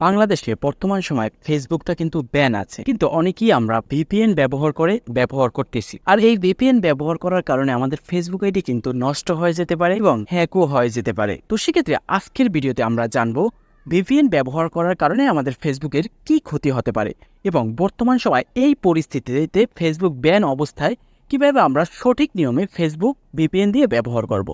বাংলাদেশে বর্তমান সময় ফেসবুকটা কিন্তু ব্যান আছে। কিন্তু অনেকেই আমরা ভিপিএন ব্যবহার করে ব্যবহার করতেছি। আর এই ভিপিএন ব্যবহার করার কারণে আমাদের ফেসবুক আইডি কিন্তু নষ্ট হয়ে যেতে পারে এবং হ্যাকও হয়ে যেতে পারে। তো সেক্ষেত্রে আজকের ভিডিওতে আমরা জানব, ভিপিএন ব্যবহার করার কারণে আমাদের ফেসবুকের কি ক্ষতি হতে পারে এবং বর্তমান সময় এই পরিস্থিতিতে ফেসবুক ব্যান অবস্থায় কীভাবে আমরা সঠিক নিয়মে ফেসবুক ভিপিএন দিয়ে ব্যবহার করব।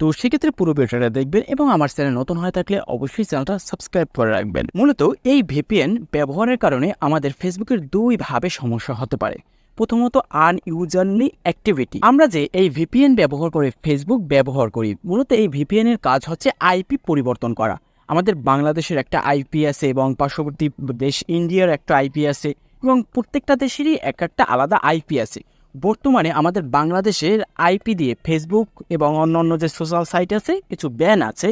তো সেক্ষেত্রে পুরো ভিডিওটা দেখবেন এবং আমার চ্যানেল নতুন হয়ে থাকলে অবশ্যই চ্যানেলটা সাবস্ক্রাইব করে রাখবেন। মূলত এই ভিপিএন ব্যবহারের কারণে আমাদের ফেসবুকের দুইভাবে সমস্যা হতে পারে। প্রথমত আনইউজারলি অ্যাক্টিভিটি আমরা যে এই ভিপিএন ব্যবহার করে ফেসবুক ব্যবহার করি, মূলত এই ভিপিএন এর কাজ হচ্ছে আইপি পরিবর্তন করা। আমাদের বাংলাদেশের একটা আইপি আছে এবং পার্শ্ববর্তী দেশ ইন্ডিয়ার একটা আইপি আছে এবং প্রত্যেকটা দেশেরই এক একটা আলাদা আইপি আছে। বর্তমানে আমাদের বাংলাদেশের আইপি দিয়ে ফেসবুক এবং অন্যান্য যে সোশ্যাল সাইট আছে, কিছু ব্যান আছে।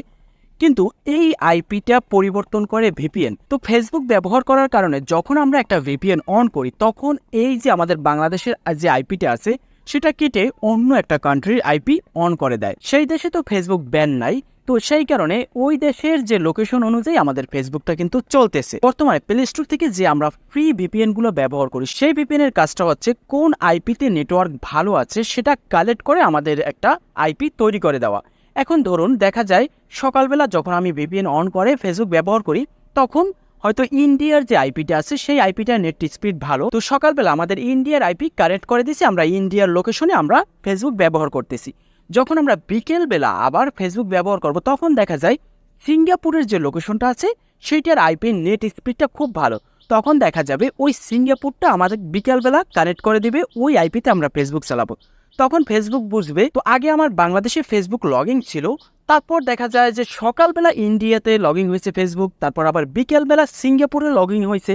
কিন্তু এই আইপিটা পরিবর্তন করে ভিপিএন তো ফেসবুক ব্যবহার করার কারণে যখন আমরা একটা ভিপিএন অন করি, তখন এই যে আমাদের বাংলাদেশের যে আইপিটা আছে সেটা কেটে অন্য একটা কান্ট্রির আইপি অন করে দেয়। সেই দেশে তো ফেসবুক ব্যান নাই, তো সেই কারণে ওই দেশের যে লোকেশন অনুযায়ী আমাদের ফেসবুকটা কিন্তু চলতেছে। বর্তমানে প্লে স্টোর থেকে যে আমরা ফ্রি ভিপিএনগুলো ব্যবহার করি, সেই ভিপিএন এর কাজটা হচ্ছে কোন আইপিতে নেটওয়ার্ক ভালো আছে সেটা কালেক্ট করে আমাদের একটা আইপি তৈরি করে দেওয়া। এখন ধরুন, দেখা যায় সকালবেলা যখন আমি ভিপিএন অন করে ফেসবুক ব্যবহার করি, তখন হয়তো ইন্ডিয়ার যে আইপিটা আছে, সেই আইপিটার নেট স্পিড ভালো। তো সকালবেলা আমাদের ইন্ডিয়ার আইপি কারেক্ট করে দিয়েছি আমরা ইন্ডিয়ার লোকেশনে আমরা ফেসবুক ব্যবহার করতেছি। যখন আমরা বিকেলবেলা আবার ফেসবুক ব্যবহার করব, তখন দেখা যায় সিঙ্গাপুরের যে লোকেশনটা আছে, সেইটার আইপির নেট স্পিডটা খুব ভালো। তখন দেখা যাবে ওই সিঙ্গাপুরটা আমাদের বিকেলবেলা কানেক্ট করে দিবে, ওই আইপিতে আমরা ফেসবুক চালাবো। তখন ফেসবুক বুঝবে, তো আগে আমার বাংলাদেশে ফেসবুক লগ ছিল তারপর দেখা যায় যে সকালবেলা ইন্ডিয়াতে লগ ইন হয়েছে ফেসবুক, তারপর আবার বিকেলবেলা সিঙ্গাপুরে লগ ইন হয়েছে।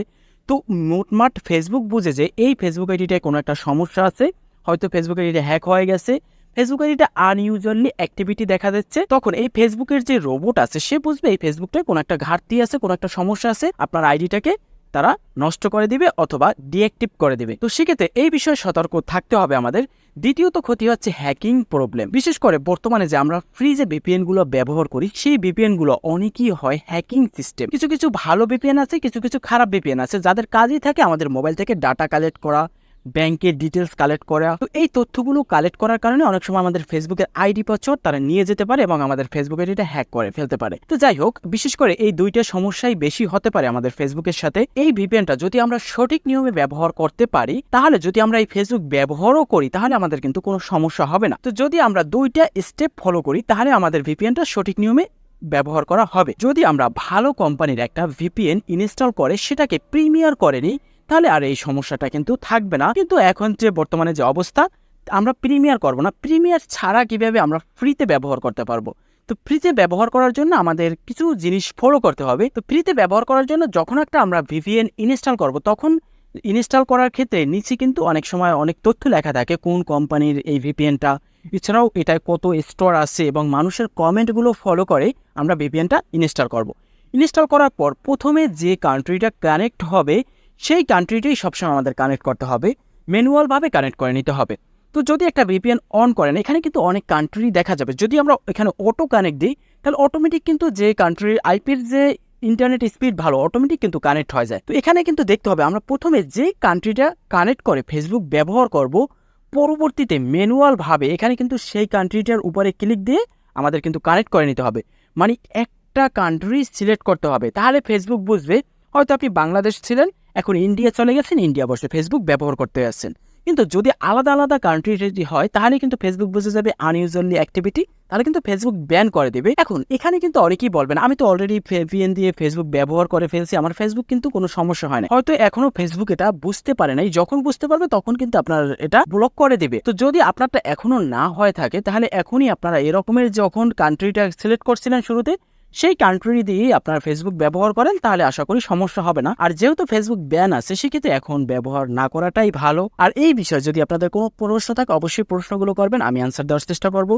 তো মোটমাট ফেসবুক বুঝে যে এই ফেসবুক আইডিটায় কোনো একটা সমস্যা আছে, হয়তো ফেসবুক আইডিটা হ্যাক হয়ে গেছে। ফেসবুক আইডিটা আনইউজুয়ালি অ্যাক্টিভিটি দেখা যাচ্ছে। তখন এই ফেসবুকের যে রোবট আছে, সে বুঝবে এই ফেসবুকটায় কোনো একটা ঘাটতি আছে, কোনো একটা সমস্যা আছে। আপনার আইডিটাকে তারা নষ্ট করে দিবে অথবা ডিঅ্যাক্টিভ করে দিবে। তো সেক্ষেত্রে এই বিষয়ে সতর্ক থাকতে হবে আমাদের। দ্বিতীয়ত ক্ষতি হচ্ছে হ্যাকিং প্রবলেম বিশেষ করে বর্তমানে যে আমরা ফ্রিজে বিপিএনগুলো ব্যবহার করি, সেই বিপিএনগুলো অনেকই হয় হ্যাকিং সিস্টেম কিছু কিছু ভালো বিপিএন আছে, কিছু কিছু খারাপ বিপিএন আছে, যাদের কাজই থাকে আমাদের মোবাইল থেকে ডাটা কালেক্ট করা ব্যাংকের ডিটেলস কালেক্ট করা। তো এই তথ্যগুলো কালেক্ট করার কারণে অনেক সময় আমাদের ফেসবুকের আইডি পাসওয়ার্ড তারা নিয়ে যেতে পারে এবং আমাদের ফেসবুক আইডিটা হ্যাক করে ফেলতে পারে। তো যাই হোক, বিশেষ করে এই দুইটা সমস্যাই বেশি হতে পারে আমাদের ফেসবুকের সাথে। এই ভিপিএনটা যদি আমরা সঠিক নিয়মে ব্যবহার করতে পারি, তাহলে যদি আমরা এই ফেসবুক ব্যবহারও করি, তাহলে আমাদের কিন্তু কোনো সমস্যা হবে না। তো যদি আমরা দুইটা স্টেপ ফলো করি, তাহলে আমাদের ভিপিএনটা সঠিক নিয়মে ব্যবহার করা হবে। যদি আমরা ভালো কোম্পানির একটা ভিপিএন ইনস্টল করে, সেটাকে প্রিমিয়ার করে নিই তাহলে আর এই সমস্যাটা কিন্তু থাকবে না। কিন্তু এখন যে বর্তমানে যে অবস্থা, আমরা প্রিমিয়ার করব না। প্রিমিয়ার ছাড়া কীভাবে আমরা ফ্রিতে ব্যবহার করতে পারব? তো ফ্রিতে ব্যবহার করার জন্য আমাদের কিছু জিনিস ফলো করতে হবে। তো ফ্রিতে ব্যবহার করার জন্য যখন একটা আমরা ভিভিএন ইনস্টল করব, তখন ইনস্টল করার ক্ষেত্রে নিচে কিন্তু অনেক সময় অনেক তথ্য লেখা থাকে, কোন কোম্পানির এই ভিপিএনটা এছাড়াও এটায় কত স্টোর আছে এবং মানুষের কমেন্টগুলো ফলো করে আমরা ভিপিএনটা ইনস্টল করব। ইনস্টল করার পর প্রথমে যে কান্ট্রিটা কানেক্ট হবে সেই কান্ট্রিটাই সবসময় আমাদের কানেক্ট করতে হবে ম্যানুয়ালভাবে কানেক্ট করে নিতে হবে। তো যদি একটা ভিপিএন অন করেন, এখানে কিন্তু অনেক কান্ট্রি দেখা যাবে। যদি আমরা এখানে অটো কানেক্ট দিই, তাহলে অটোমেটিক কিন্তু যে কান্ট্রির আইপির যে ইন্টারনেট স্পিড ভালো অটোমেটিক কিন্তু কানেক্ট হয়ে যায়। তো এখানে কিন্তু দেখতে হবে, আমরা প্রথমে যে কান্ট্রিটা কানেক্ট করে ফেসবুক ব্যবহার করব, পরবর্তীতে ম্যানুয়ালভাবে এখানে কিন্তু সেই কান্ট্রিটার উপরে ক্লিক দিয়ে আমাদের কিন্তু কানেক্ট করে নিতে হবে। মানে একটা কান্ট্রি সিলেক্ট করতে হবে। তাহলে ফেসবুক বুঝবে, হয়তো আপনি বাংলাদেশ ছিলেন এখন ইন্ডিয়া চলে গেছেন ইন্ডিয়া বসে ফেসবুক ব্যবহার করতে যাচ্ছেন। কিন্তু যদি আলাদা আলাদা কান্ট্রি যদি হয়, তাহলে কিন্তু ফেসবুক বুঝে যাবে আনইউজুয়ালি অ্যাক্টিভিটি তাহলে কিন্তু ফেসবুক ব্যান করে দেবে। এখন, এখানে কিন্তু অনেকেই বলবেন, আমি তো অলরেডি ভিএন দিয়ে ফেসবুক ব্যবহার করে ফেলছি, আমার ফেসবুক কিন্তু কোনো সমস্যা হয় না। হয়তো এখনও ফেসবুক এটা বুঝতে পারে নাই, যখন বুঝতে পারবে তখন কিন্তু আপনার এটা ব্লক করে দেবে। তো যদি আপনারটা এখনও না হয়ে থাকে, তাহলে এখনই আপনারা এরকমের যখন কান্ট্রিটা সিলেক্ট করছিলেন শুরুতে সেই কান্ট্রি দিয়েই আপনার ফেসবুক ব্যবহার করেন, তাহলে আশা করি সমস্যা হবে না। আর যেহেতু ফেসবুক ব্যান আছে, সেক্ষেত্রে এখন ব্যবহার না করাটাই ভালো। আর এই বিষয়ে যদি আপনাদের কোনো প্রশ্ন থাকে, অবশ্যই প্রশ্নগুলো করবেন, আমি আনসার দেওয়ার চেষ্টা করব।